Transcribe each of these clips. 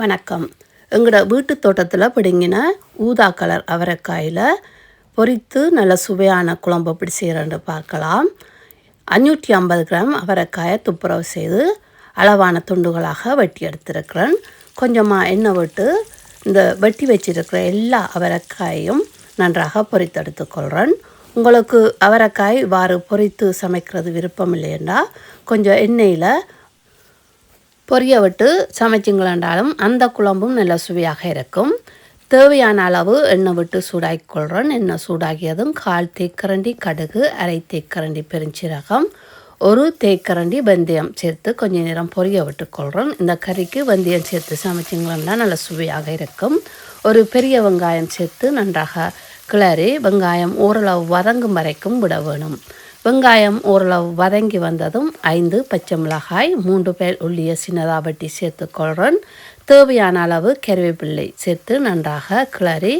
வணக்கம். எங்களோட வீட்டு தோட்டத்தில் பிடுங்கின ஊதா கலர் அவரைக்காயில் பொரித்து நல்ல சுவையான குழம்பு எப்படி செய்கிறேன்னு பார்க்கலாம். அஞ்சூற்றி ஐம்பது கிராம் அவரைக்காயை துப்புரவு செய்து அளவான துண்டுகளாக வெட்டி எடுத்திருக்கிறேன். கொஞ்சமாக எண்ணெய் விட்டு இந்த வெட்டி வச்சிருக்கிற எல்லா அவரைக்காயையும் நன்றாக பொரித்தெடுத்துக்கொள்கிறேன் உங்களுக்கு அவரைக்காய் இவ்வாறு பொரித்து சமைக்கிறது விருப்பம் இல்லையென்றா கொஞ்சம் எண்ணெயில் பொரிய விட்டு சமைச்சிங்களாண்டாலும் அந்த குழம்பும் நல்ல சுவையாக இருக்கும். தேவையான அளவு எண்ணெய் விட்டு சூடாக்கி கொள்கிறேன் எண்ணெய் சூடாகியதும் கால் தேக்கரண்டி கடுகு அரை தேக்கரண்டி பெருஞ்சீரகம் ஒரு தேக்கரண்டி வெந்தயம் சேர்த்து கொஞ்சம் நேரம் பொரிய விட்டுக்கொள்கிறேன் இந்த கறிக்கு வெந்தயம் சேர்த்து சமைச்சிங்களா நல்ல சுவையாக இருக்கும். ஒரு பெரிய வெங்காயம் சேர்த்து நன்றாக கிளறி வெங்காயம் ஓரளவு வதங்கும் வரைக்கும் விட வேணும். வெங்காயம் ஓரளவு வதங்கி வந்ததும் ஐந்து பச்சை மிளகாய் மூன்று பேர் உள்ளிய சின்னதாக வட்டி சேர்த்துக்கொள்கிறேன் தேவையான அளவு கருவேப்பிள்ளை சேர்த்து நன்றாக கிளறி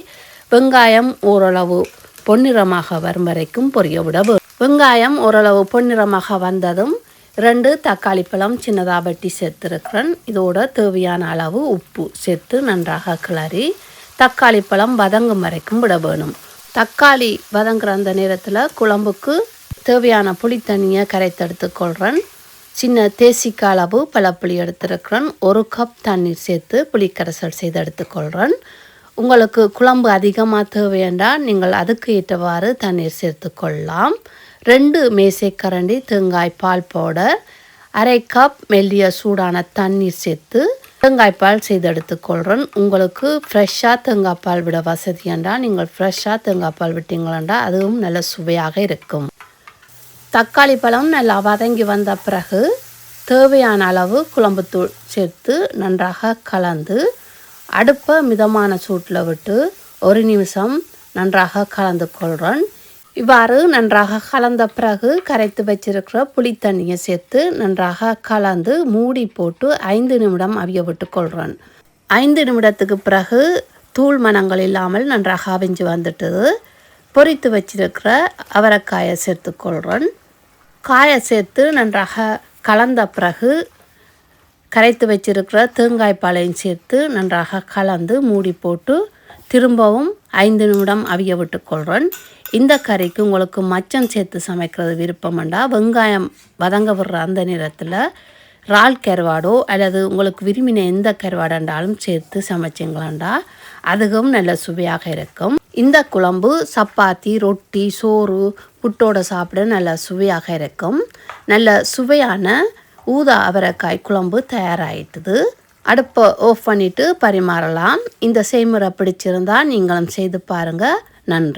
வெங்காயம் ஓரளவு பொன்னிறமாக வரும் வரைக்கும் பொரிய விடவும் வெங்காயம் ஓரளவு பொன்னிறமாக வந்ததும் ரெண்டு தக்காளி பழம் சின்னதாக வெட்டி சேர்த்துருக்கிறேன். இதோட தேவையான அளவு உப்பு சேர்த்து நன்றாக கிளறி தக்காளி பழம் வதங்கும் வரைக்கும் விட வேணும். தக்காளி வதங்குற அந்த நேரத்தில் குழம்புக்கு தேவையான புளி தண்ணியை கரைத்தெடுத்துக்கொள்கிறேன் சின்ன தேசிக்க அளவு பழப்புளி எடுத்துருக்கிறேன். ஒரு கப் தண்ணீர் சேர்த்து புளிக்கரைசல் செய்து எடுத்துக்கொள்கிறேன் உங்களுக்கு குழம்பு அதிகமாக தேவையென்றால் நீங்கள் அதுக்கு ஏற்றவாறு தண்ணீர் சேர்த்து கொள்ளலாம். ரெண்டு மேசைக்கரண்டி தேங்காய் பால் பவுடர் அரை கப் மெல்லிய சூடான தண்ணீர் சேர்த்து தேங்காய்ப்பால் செய்து எடுத்துக்கொள்கிறேன் உங்களுக்கு ஃப்ரெஷ்ஷாக தேங்காய்ப்பால் விட வசதி என்றால் நீங்கள் ஃப்ரெஷ்ஷாக தேங்காய்ப்பால் விட்டீங்களா அதுவும் நல்ல சுவையாக இருக்கும். தக்காளி பழம் நல்லா வதங்கி வந்த பிறகு தேவையான அளவு குழம்புத்தூள் சேர்த்து நன்றாக கலந்து அடுப்பை மிதமான சூட்டில் விட்டு ஒரு நிமிஷம் நன்றாக கலந்து கொள்கிறேன் இவ்வாறு நன்றாக கலந்த பிறகு கரைத்து வச்சிருக்கிற புளி தண்ணியை சேர்த்து நன்றாக கலந்து மூடி போட்டு ஐந்து நிமிடம் அவிய விட்டு கொள்கிறேன் ஐந்து நிமிடத்துக்கு பிறகு தூள் மனங்கள் இல்லாமல் நன்றாக அவிஞ்சு வந்துட்டது பொறித்து வச்சிருக்கிற அவரைக்காயை சேர்த்துக்கொள்கிறேன் காயை சேர்த்து நன்றாக கலந்த பிறகு கரைத்து வச்சிருக்கிற தேங்காய் பாலையும் சேர்த்து நன்றாக கலந்து மூடி போட்டு திரும்பவும் ஐந்து நிமிடம் அவிய விட்டுக்கொள்கிறேன் இந்த கறிக்கு உங்களுக்கு மச்சம் சேர்த்து சமைக்கிறது விருப்பம்ண்டா வெங்காயம் வதங்க விடுற அந்த நேரத்தில் இறால் கருவாடோ அல்லது உங்களுக்கு விரும்பின எந்த கருவாடாண்டாலும் சேர்த்து சமைச்சிங்களாண்டா? அதுவும் நல்ல சுவையாக இருக்கும். இந்த குழம்பு சப்பாத்தி ரொட்டி சோறு புட்டோட சாப்பிட நல்ல சுவையாக இருக்கும். நல்ல சுவையான ஊதா அவரைக்காய் குழம்பு தயாராகிட்டுது அடுப்பை ஆஃப் பண்ணிவிட்டு பரிமாறலாம். இந்த செய்முறை பிடிச்சிருந்தால் நீங்களும் செய்து பாருங்கள் நன்றி.